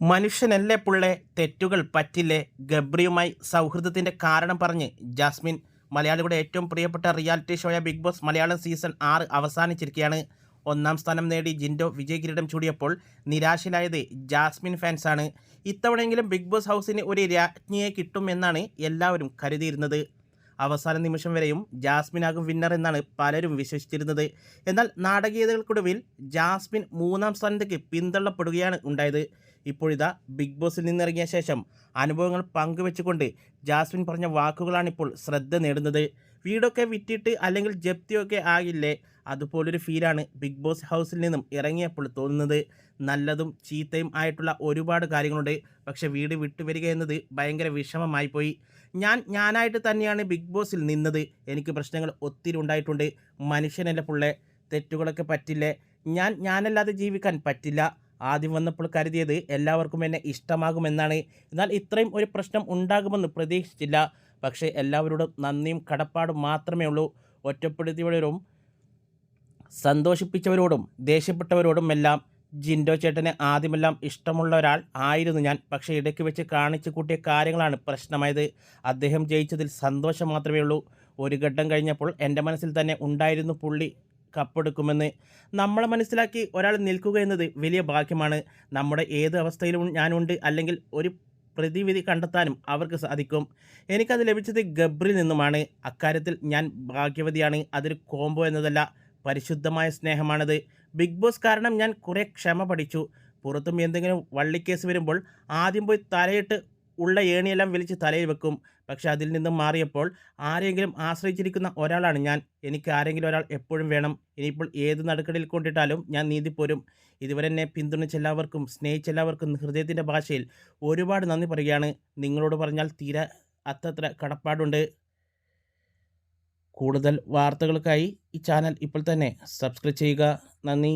മനുഷ്യനല്ലേ പുള്ളെ? തെറ്റുകൾ പറ്റില്ലേ? ഗബ്രിയുമായി സൗഹൃദത്തിന്റെ കാരണം പറഞ്ഞ് ജാസ്മിൻ മലയാളികളുടെ ഏറ്റവും പ്രിയപ്പെട്ട റിയാലിറ്റി ഷോയ ബിഗ് ബോസ് മലയാളം സീസൺ ആറ് അവസാനിച്ചിരിക്കുകയാണ്. ഒന്നാം സ്ഥാനം നേടി ജിൻഡോ വിജയ് കിരീടം ചൂടിയപ്പോൾ നിരാശയിലായത് ജാസ്മിൻ ഫാൻസാണ്. ഇത്തവണയെങ്കിലും ബിഗ് ബോസ് ഹൗസിന് ഒരു രാജ്ഞിയെ കിട്ടുമെന്നാണ് എല്ലാവരും കരുതിയിരുന്നത്. അവസാന നിമിഷം വരെയും ജാസ്മിനാകും വിന്നർ എന്നാണ് പലരും വിശ്വസിച്ചിരുന്നത്. എന്നാൽ നാടകീയതകൾക്കൊടുവിൽ ജാസ്മിൻ മൂന്നാം സ്ഥാനത്തേക്ക് പിന്തള്ളപ്പെടുകയാണ് ഉണ്ടായത്. ഇപ്പോഴിതാ ബിഗ് ബോസിൽ നിന്നിറങ്ങിയ ശേഷം അനുഭവങ്ങൾ പങ്കുവെച്ചുകൊണ്ട് ജാസ്മിൻ പറഞ്ഞ വാക്കുകളാണിപ്പോൾ ശ്രദ്ധ നേടുന്നത്. വീടൊക്കെ വിറ്റിട്ട് അല്ലെങ്കിൽ ജപ്തിയൊക്കെ ആകില്ലേ അതുപോലൊരു ഫീലാണ് ബിഗ് ബോസ് ഹൗസിൽ നിന്നും ഇറങ്ങിയപ്പോൾ തോന്നുന്നത്. നല്ലതും ചീത്തയും ആയിട്ടുള്ള ഒരുപാട് കാര്യങ്ങളുണ്ട്. പക്ഷെ വീട് വിട്ടുവരിക എന്നത് ഭയങ്കര വിഷമമായി പോയി. ഞാൻ ഞാനായിട്ട് തന്നെയാണ് ബിഗ് ബോസിൽ നിന്നത്. എനിക്ക് പ്രശ്നങ്ങൾ ഒത്തിരി ഉണ്ടായിട്ടുണ്ട്. മനുഷ്യനല്ല പുള്ളെ? തെറ്റുകളൊക്കെ പറ്റില്ലേ? ഞാൻ ഞാനല്ലാതെ ജീവിക്കാൻ പറ്റില്ല. ആദ്യം വന്നപ്പോൾ കരുതിയത് എല്ലാവർക്കും എന്നെ ഇഷ്ടമാകുമെന്നാണ്. എന്നാൽ ഇത്രയും ഒരു പ്രശ്നം ഉണ്ടാകുമെന്ന് പ്രതീക്ഷിച്ചില്ല. പക്ഷേ എല്ലാവരോടും നന്ദിയും കടപ്പാടും മാത്രമേ ഉള്ളൂ. ഒറ്റപ്പെടുത്തിയവരോടും സന്തോഷിപ്പിച്ചവരോടും ദേഷ്യപ്പെട്ടവരോടും എല്ലാം ജിൻഡോ ചേട്ടന് ആദ്യമെല്ലാം ഇഷ്ടമുള്ള ഒരാൾ ആയിരുന്നു ഞാൻ. പക്ഷേ ഇടയ്ക്ക് വെച്ച് കാണിച്ചു കൂട്ടിയ കാര്യങ്ങളാണ് പ്രശ്നമായത്. അദ്ദേഹം ജയിച്ചതിൽ സന്തോഷം മാത്രമേ ഉള്ളൂ. ഒരു ഘട്ടം കഴിഞ്ഞപ്പോൾ എന്റെ മനസ്സിൽ തന്നെ ഉണ്ടായിരുന്നു പുള്ളി കപ്പെടുക്കുമെന്ന്. നമ്മളെ മനസ്സിലാക്കി ഒരാൾ നിൽക്കുക എന്നത് വലിയ ഭാഗ്യമാണ്. നമ്മുടെ ഏത് അവസ്ഥയിലും ഞാനുണ്ട്. അല്ലെങ്കിൽ ഒരു പ്രതിവിധി കണ്ടെത്താനും അവർക്ക് സാധിക്കും. എനിക്കത് ലഭിച്ചത് ഗബ്രിൽ നിന്നുമാണ്. അക്കാര്യത്തിൽ ഞാൻ ഭാഗ്യവതിയാണ്. അതൊരു കോംബോ എന്നതല്ല. പരിശുദ്ധമായ സ്നേഹമാണത്. ബിഗ് ബോസ് കാരണം ഞാൻ കുറേ ക്ഷമ പഠിച്ചു. പുറത്തും എന്തെങ്കിലും വള്ളിക്കേസ് വരുമ്പോൾ ആദ്യം പോയി തലയിട്ട് ഉള്ള ഏണിയെല്ലാം വലിച്ച് തലയിൽ വെക്കും. പക്ഷെ അതിൽ നിന്നും മാറിയപ്പോൾ ആരെങ്കിലും ആശ്രയിച്ചിരിക്കുന്ന ഒരാളാണ് ഞാൻ. എനിക്ക് ആരെങ്കിലും ഒരാൾ എപ്പോഴും വേണം. ഇനിയിപ്പോൾ ഏത് നടുക്കടിൽ കൊണ്ടിട്ടാലും ഞാൻ നീതി പോരും. ഇതുവരെ എന്നെ പിന്തുണച്ച എല്ലാവർക്കും സ്നേഹിച്ച എല്ലാവർക്കും ഹൃദയത്തിന്റെ ഭാഷയിൽ ഒരുപാട് നന്ദി പറയുകയാണ്. നിങ്ങളോട് പറഞ്ഞാൽ തീരെ അത്തത്ര കടപ്പാടുണ്ട്. കൂടുതൽ വാർത്തകൾക്കായി ഈ ചാനൽ ഇപ്പോൾ തന്നെ സബ്സ്ക്രൈബ് ചെയ്യുക. നന്ദി.